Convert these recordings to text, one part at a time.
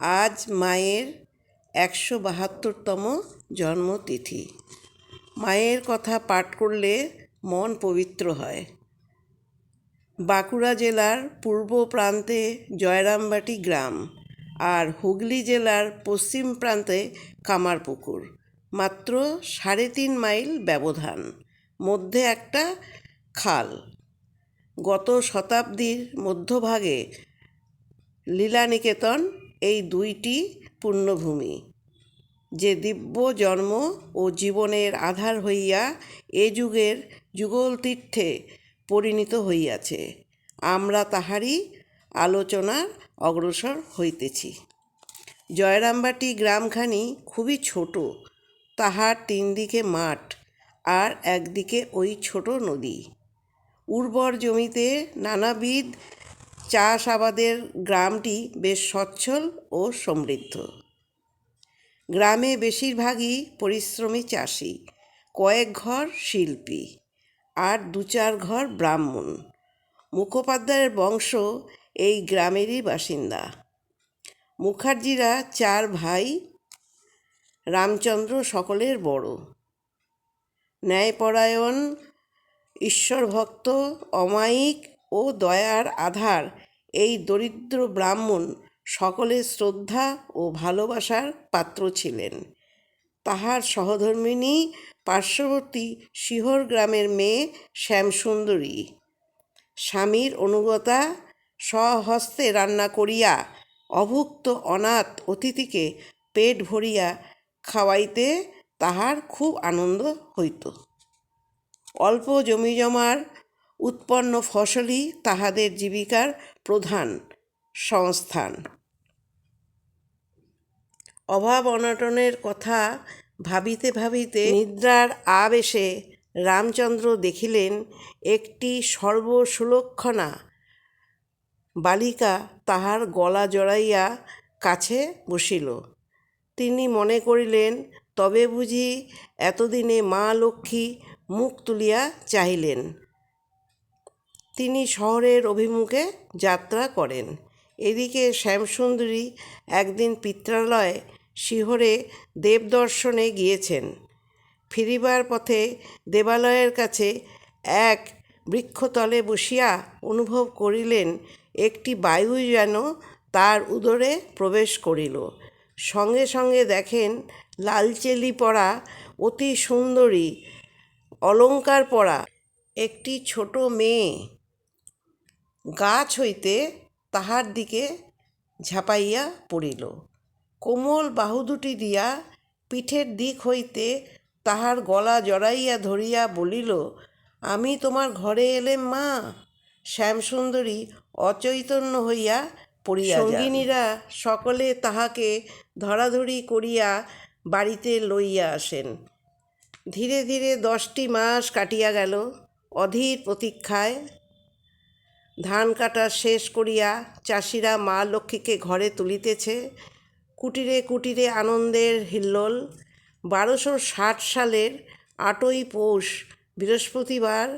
আজ মায়ের একশো বাহাত্তরতম জন্মতিথি। মায়ের কথা পাঠ করলে মন পবিত্র হয়। বাঁকুড়া জেলার পূর্ব প্রান্তে জয়রামবাটি গ্রাম আর হুগলি জেলার পশ্চিম প্রান্তে কামারপুকুর। মাত্র সাড়ে তিন মাইল ব্যবধান, মধ্যে একটা খাল। গত শতাব্দীর মধ্যভাগে লীলানিকেতন এই দুইটি পুণ্যভূমি যে দিব্য জন্ম ও জীবনের আধার হইয়া এ যুগের যুগল তীর্থে পরিণত হইয়াছে, আমরা তাহারই আলোচনার অগ্রসর হইতেছি। জয়রামবাটি গ্রামখানি খুবই ছোট, তাহার তিন দিকে মাঠ আর একদিকে ওই ছোট নদী। উর্বর জমিতে নানাবিধ চাষ আবাদের গ্রামটি বেশ সচ্ছল ও সমৃদ্ধ। গ্রামে বেশিরভাগই পরিশ্রমী চাষি, কয়েক ঘর শিল্পী আর দু চার ঘর ব্রাহ্মণ। মুখোপাধ্যায়ের বংশ এই গ্রামেরই বাসিন্দা। মুখার্জিরা চার ভাই, রামচন্দ্র সকলের বড়। ন্যায়পরায়ণ, ঈশ্বরভক্ত, অমায়িক ও দয়ার আধার এই দরিদ্র ব্রাহ্মণ সকলের শ্রদ্ধা ও ভালোবাসার পাত্র ছিলেন। তাহার সহধর্মিণী পার্শ্ববর্তী শিহর গ্রামের মেয়ে শ্যামসুন্দরী। স্বামীর অনুগতা স্বহস্তে রান্না করিয়া অভুক্ত অনাথ অতিথিকে পেট ভরিয়া খাওয়াইতে তাহার খুব আনন্দ হইত। অল্প জমিজমার উৎপন্ন ফসলই তাহাদের জীবিকার প্রধান সংস্থান। অভাব অনটনের কথা ভাবিতে ভাবিতে নিদ্রার আবেশে রামচন্দ্র দেখিলেন একটি সর্বসুলক্ষণা বালিকা তাহার গলা জড়াইয়া কাছে বসিল। তিনি মনে করিলেন, তবে বুঝি এতদিনে মা লক্ষ্মী মুখ তুলিয়া চাহিলেন। তিনি শহরের অভিমুখে যাত্রা করেন। এদিকে শ্যামসুন্দরী একদিন পিত্রালয়ে শিহরে দেবদর্শনে গিয়েছেন। ফিরিবার পথে দেবালয়ের কাছে এক বৃক্ষতলে বসিয়া অনুভব করিলেন, একটি বায়ু যেন তার উদরে প্রবেশ করিল। সঙ্গে সঙ্গে দেখেন, লালচেলি পরা, অতি সুন্দরী, অলঙ্কার পরা, একটি ছোট মেয়ে। গাছ হইতে তাহার দিকে ঝাঁপাইয়া পড়িল। কোমল বাহু দুটি দিয়া পিঠের দিক হইতে তাহার গলা জড়াইয়া ধরিয়া বলিল, আমি তোমার ঘরে এলেম মা শ্যামসুন্দরী অচৈতন্য হইয়া পড়িয়া সঙ্গিনীরা সকলে তাহাকে ধরাধরি করিয়া বাড়িতে লইয়া আসেন। ধীরে ধীরে দশটি মাস কাটিয়া গেল। অধীর প্রতীক্ষায় ধান কাটা শেষ করিয়া চাষিরা মা লক্ষ্মীকে ঘরে তুলিতেছে। কুটিরে কুটিরে আনন্দের হিল্লোল। বারোশো ষাট সালের আটই পৌষ, বৃহস্পতিবার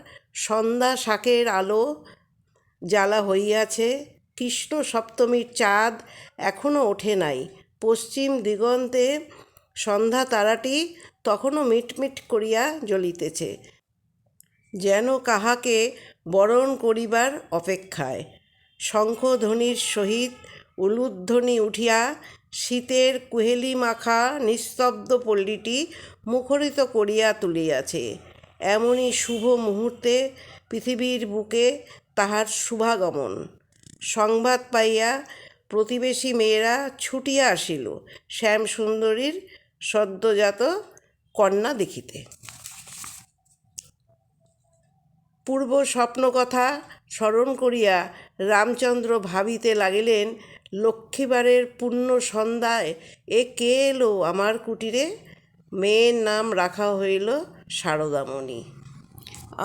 সন্ধ্যা শাকের আলো জ্বালা হইয়াছে। কৃষ্ণ সপ্তমীর চাঁদ এখনও ওঠে নাই। পশ্চিম দিগন্তে সন্ধ্যা তারাটি তখনও মিটমিট করিয়া জ্বলিতেছে। যেন কাহাকে বরণ করিবার অপেক্ষায়। শঙ্খধ্বনির সহিত উলুধ্বনি উঠিয়া শীতের কুহেলি মাখা নিস্তব্ধ পল্লীটি মুখরিত করিয়া তুলিয়াছে। এমনই শুভ মুহূর্তে পৃথিবীর বুকে তাহার শুভাগমন। সংবাদ পাইয়া প্রতিবেশী মেয়েরা ছুটিয়া আসিল শ্যামসুন্দরীর সদ্যজাত কন্যা দেখিতে। পূর্ব স্বপ্নকথা স্মরণ করিয়া রামচন্দ্র ভাবিতে লাগিলেন, লক্ষ্মীবারের পূর্ণ সন্ধ্যায় এ কে এলো আমার কুটিরে? মেয়ের নাম রাখা হইল শারদামণি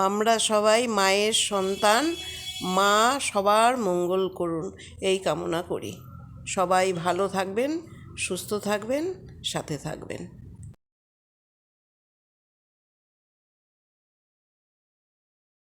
আমরা সবাই মায়ের সন্তান, মা সবার মঙ্গল করুন, এই কামনা করি। সবাই ভালো থাকবেন, সুস্থ থাকবেন, সাথে থাকবেন।